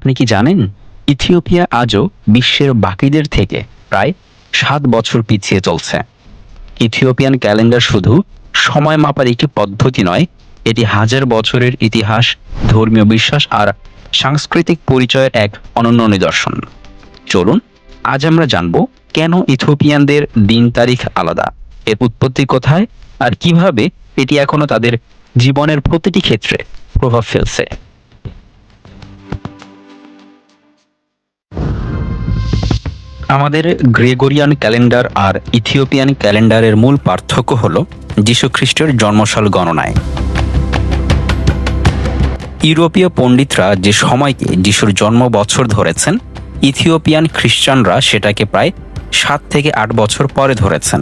আপনি কি জানেন, ইথিওপিয়া আজও বিশ্বের বাকিদের থেকে প্রায় সাত বছর পিছিয়ে চলছে। ইথিওপিয়ান ক্যালেন্ডার শুধু সময় মাপার একটি পদ্ধতি নয়, এটি হাজার বছরের ইতিহাস, ধর্মীয় বিশ্বাস আর সাংস্কৃতিক পরিচয়ের এক অনন্য নিদর্শন। চলুন, আজ আমরা জানব কেন ইথিওপিয়ানদের দিন তারিখ আলাদা, এর উৎপত্তি কোথায় আর কীভাবে এটি এখনও তাদের জীবনের প্রতিটি ক্ষেত্রে প্রভাব ফেলছে। আমাদের গ্রেগরিয়ান ক্যালেন্ডার আর ইথিওপিয়ান ক্যালেন্ডারের মূল পার্থক্য হল যীশুখ্রিস্টের জন্মসাল গণনায়। ইউরোপীয় পণ্ডিতরা যে সময়কে যিশুর জন্ম বছর ধরেছেন, ইথিওপিয়ান খ্রিস্টানরা সেটাকে প্রায় সাত থেকে আট বছর পরে ধরেছেন।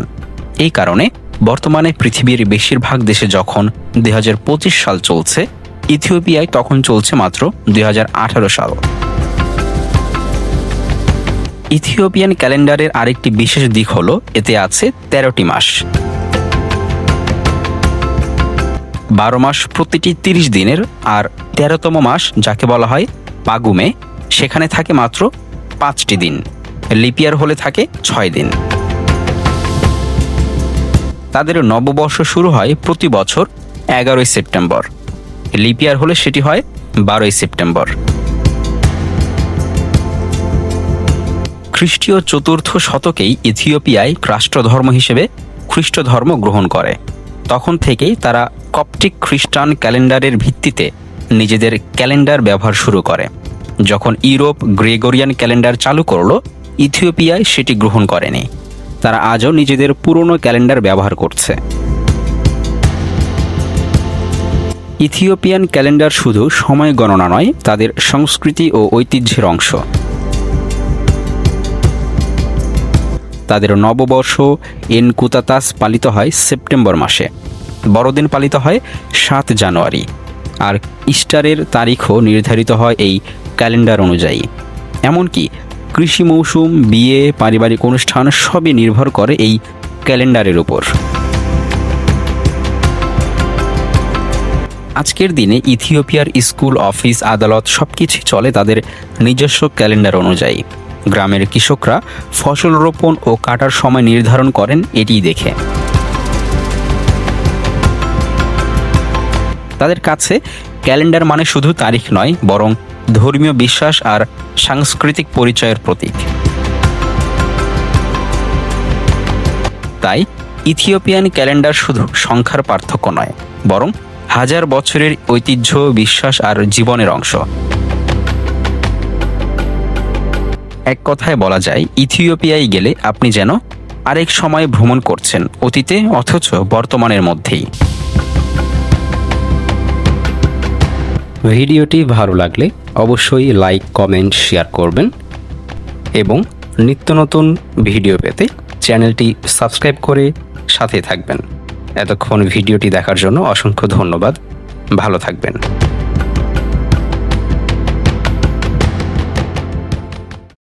এই কারণে বর্তমানে পৃথিবীর বেশিরভাগ দেশে যখন দুই হাজার পঁচিশ সাল চলছে, ইথিওপিয়ায় তখন চলছে মাত্র দুই হাজার আঠারো সাল। ইথিওপিয়ান ক্যালেন্ডারের আরেকটি বিশেষ দিক হলো, এতে আছে তেরোটি মাস। বারো মাস প্রতিটি তিরিশ দিনের, আর তেরোতম মাস, যাকে বলা হয় পাগুমে, সেখানে থাকে মাত্র পাঁচটি দিন। লিপিয়ার হলে থাকে ছয় দিন। তাদের নববর্ষ শুরু হয় প্রতি বছর এগারোই সেপ্টেম্বর। লিপিয়ার হলে সেটি হয় বারোই সেপ্টেম্বর। খ্রিস্টীয় চতুর্থ শতকেই ইথিওপিয়ায় রাষ্ট্রধর্ম হিসেবে খ্রিস্ট ধর্ম গ্রহণ করে। তখন থেকেই তারা কপটিক খ্রিস্টান ক্যালেন্ডারের ভিত্তিতে নিজেদের ক্যালেন্ডার ব্যবহার শুরু করে। যখন ইউরোপ গ্রেগরিয়ান ক্যালেন্ডার চালু করল, ইথিওপিয়ায় সেটি গ্রহণ করেনি। তারা আজও নিজেদের পুরনো ক্যালেন্ডার ব্যবহার করছে। ইথিওপিয়ান ক্যালেন্ডার শুধু সময় গণনা নয়, তাদের সংস্কৃতি ও ঐতিহ্যের অংশ। তাদের নববর্ষ এনকুতাতাস পালিত হয় সেপ্টেম্বর মাসে। বড়দিন পালিত হয় সাত জানুয়ারি। আর ইস্টারের তারিখও নির্ধারিত হয় এই ক্যালেন্ডার অনুযায়ী। এমনকি কৃষি মৌসুম, বিয়ে, পারিবারিক অনুষ্ঠান সবই নির্ভর করে এই ক্যালেন্ডারের উপর। আজকের দিনে ইথিওপিয়ার স্কুল, অফিস, আদালত সব সবকিছু চলে তাদের নিজস্ব ক্যালেন্ডার অনুযায়ী। গ্রামের কৃষকরা ফসল রোপণ ও কাটার সময় নির্ধারণ করেন এটি দেখে। তাদের কাছে ক্যালেন্ডার মানে শুধু তারিখ নয়, বরং ধর্মীয় বিশ্বাস আর সাংস্কৃতিক পরিচয়ের প্রতীক। তাই ইথিওপিয়ান ক্যালেন্ডার শুধু সংখ্যার পার্থক্য নয়, বরং হাজার বছরের ঐতিহ্য, বিশ্বাস আর জীবনের অংশ। এক কথায় বলা যায়, ইথিওপিয়ায় গেলে আপনি যেন আরেক সময় ভ্রমণ করছেন, অতীতে অথচ বর্তমানের মধ্যেই। ভিডিওটি ভালো লাগলে অবশ্যই লাইক, কমেন্ট, শেয়ার করবেন এবং নিত্য নতুন ভিডিও পেতে চ্যানেলটি সাবস্ক্রাইব করে সাথে থাকবেন। এতক্ষণ ভিডিওটি দেখার জন্য অসংখ্য ধন্যবাদ। ভালো থাকবেন।